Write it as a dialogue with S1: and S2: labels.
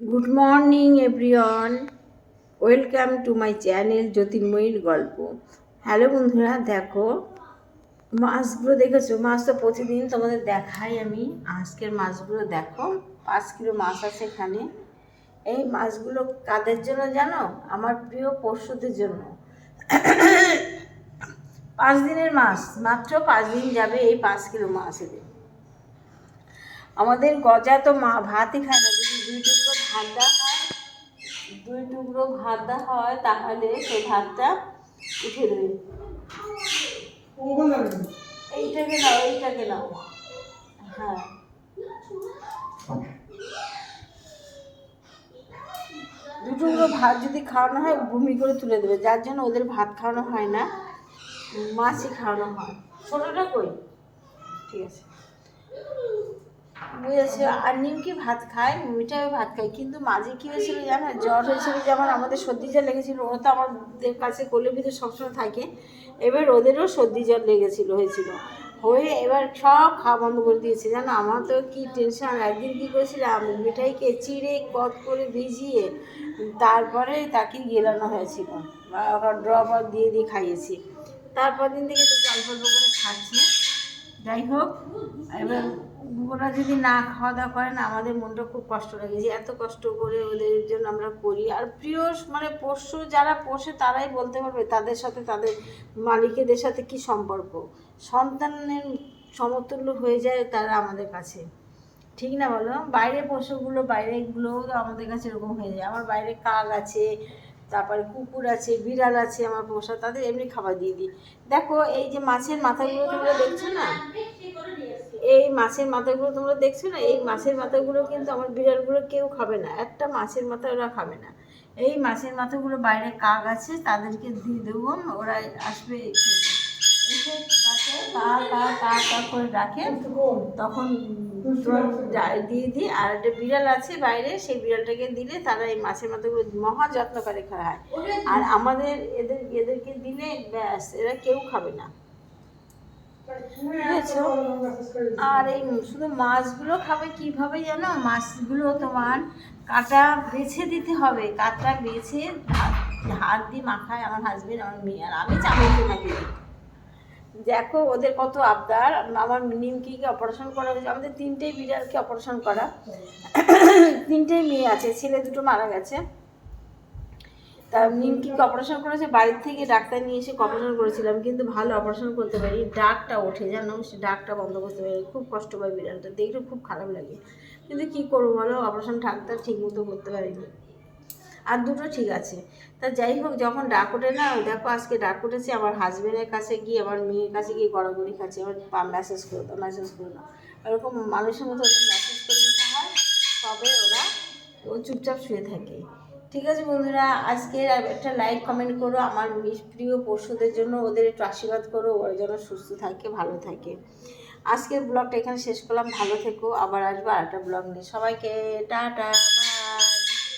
S1: Good morning everyone welcome to my channel জ্যোতির্ময়ীর গল্প hello বন্ধুরা, দেখো, মাছগুলো দেখেছ? মাছ তো প্রতিদিন তোমাদের দেখাই আমি। আজকের মাছগুলো দেখো, পাঁচ কিলো মাছ আছে এখানে। এই মাছগুলো কাদের জন্য জানো? আমার প্রিয় পশুদের জন্য। পাঁচ দিনের মাছ, মাত্র পাঁচ দিন যাবে এই পাঁচ কিলো মাছ এদের। আমাদের গজা তো মা ভাতই খায় না টুকরো ভাত হয়, দুই টুকরো ভাত দেওয়া হয়, তাহলে সেই ভাতটা উঠে দেবে। এইটাকে নাও এইটাকে নাও। হ্যাঁ। দু টুকরো ভাত যদি খাওয়ানো হয়, বমি করে তুলে দেবে। যার জন্য ওদের ভাত খাওয়ানো হয় না, মাছই খাওয়ানো হয়। ছোটোটা কই? ঠিক আছে। বুঝেছি আর নিমকি ভাত খায় মিঠাই ভাত খায় কিন্তু মাঝে কী হয়েছিল জানো, জ্বর হয়েছিল, যেমন আমাদের সর্দি জ্বর লেগেছিল ওরা তো আমাদের কাছে কোলের ভিতরে সবসময় থাকে। এবার ওদেরও সর্দি জ্বর লেগেছিল, হয়েছিল। হয়ে এবার সব খাওয়া বন্ধ করে দিয়েছে। জানো, আমার তো কি টেনশন একদিন কী করেছিলাম, মিঠাইকে চিড়ে কত করে ভিজিয়ে তারপরে তাকে গেলানো হয়েছিল। ড্রপ দিয়ে দিয়ে খাইয়েছি। তারপর দিন থেকে তো অল্প করে খাচ্ছে। যাই হোক, এবার ওরা যদি না খাওয়া দাওয়া করে না, আমাদের মনটা খুব কষ্ট লাগে যে এত কষ্ট করে ওদের জন্য আমরা করি। আর প্রিয় মানে পশু যারা পোষে তারাই বলতে পারবে তাদের সাথে তাদের মালিকেদের সাথে কি সম্পর্ক। সন্তানের সমতুল্য হয়ে যায় তারা আমাদের কাছে। ঠিক না বলো? বাইরে পশুগুলো বাইরেগুলো আমাদের কাছে এরকম হয়ে যায়। আমার বাইরে কাক আছে, তারপরে কুকুর আছে, বিড়াল আছে, আমার পোষা, তাদের এমনি খাবার দিয়ে দিই। দেখো, এই যে মাছের মাথাগুলো তোমরা দেখছ না? এই মাছের মাথাগুলো তোমরা দেখছ না? এই মাছের মাথাগুলো কিন্তু আমার বিড়ালগুলো কেউ খাবে না। একটা মাছের মাথা ওরা খাবে না। এই মাছের মাথাগুলো বাইরে কাক আছে, তাদেরকে দিয়ে দেবো। ওরা আসবে। এসে কা করে ডাকে। তখন দিয়ে দিই। আর একটা বিড়াল আছে বাইরে, সেই বিড়ালটাকে দিলে তারা এই মাছের মাথাগুলো মহা যত্ন করে খায়। আর আমাদের এদের, এদেরকে দিলে ব্যাস, এরা কেউ খাবে না। আর এই শুধু মাছগুলো খাবে কীভাবে জানো? মাছগুলো তোমার কাটা বেছে দিতে হবে। কাটা বেছে হাত- দিয়ে মাখায় আমার হাজবেন্ড আমার মেয়ে। আর আমি চামচে মাখি দেখো, ওদের কত আবদার। আমার নিমকিকে অপারেশন করা হয়েছে আমাদের তিনটেই বিড়ালকে অপারেশন করা। তিনটেই মেয়ে আছে, ছেলে দুটো মারা গেছে। তা নিমকিকে অপারেশন করেছে, বাড়ির থেকে ডাক্তার নিয়ে এসে অপারেশন করেছিলাম, কিন্তু ভালো অপারেশন করতে পারি ডাকটা ওঠে, জানো? সে ডাকটা বন্ধ করতে পারি খুব কষ্ট পায় বিড়ালটা, দেখলে খুব খারাপ লাগে। কিন্তু কী করব বলো? অপারেশন ডাক্তার ঠিক মতো করতে পারিনি। আর দুটো ঠিক আছে। তা যাই হোক, যখন ডাক ওঠে না, দেখো আজকে ডাক উঠেছে আমার হাজব্যান্ডের কাছে গিয়ে, আমার মেয়ের কাছে গিয়ে গড়াগড়ি খাচ্ছে। আমার মেসেজ করে দাও মেসেজ করে দাও ওরকম মানুষের মতো ওদের মেসেজ করে দিতে হয়, তবে ওরা ও চুপচাপ শুয়ে থাকে। ঠিক আছে বন্ধুরা, আজকে একটা লাইক কমেন্ট করো, আমার প্রিয় পশুদের জন্য, ওদের একটু আশীর্বাদ করো, ওরা যেন সুস্থ থাকে, ভালো থাকে। আজকের ব্লগটা এখানে শেষ করলাম, ভালো থেকো, আবার আসব আর একটা ব্লগ নিয়ে। সবাইকে, টাটা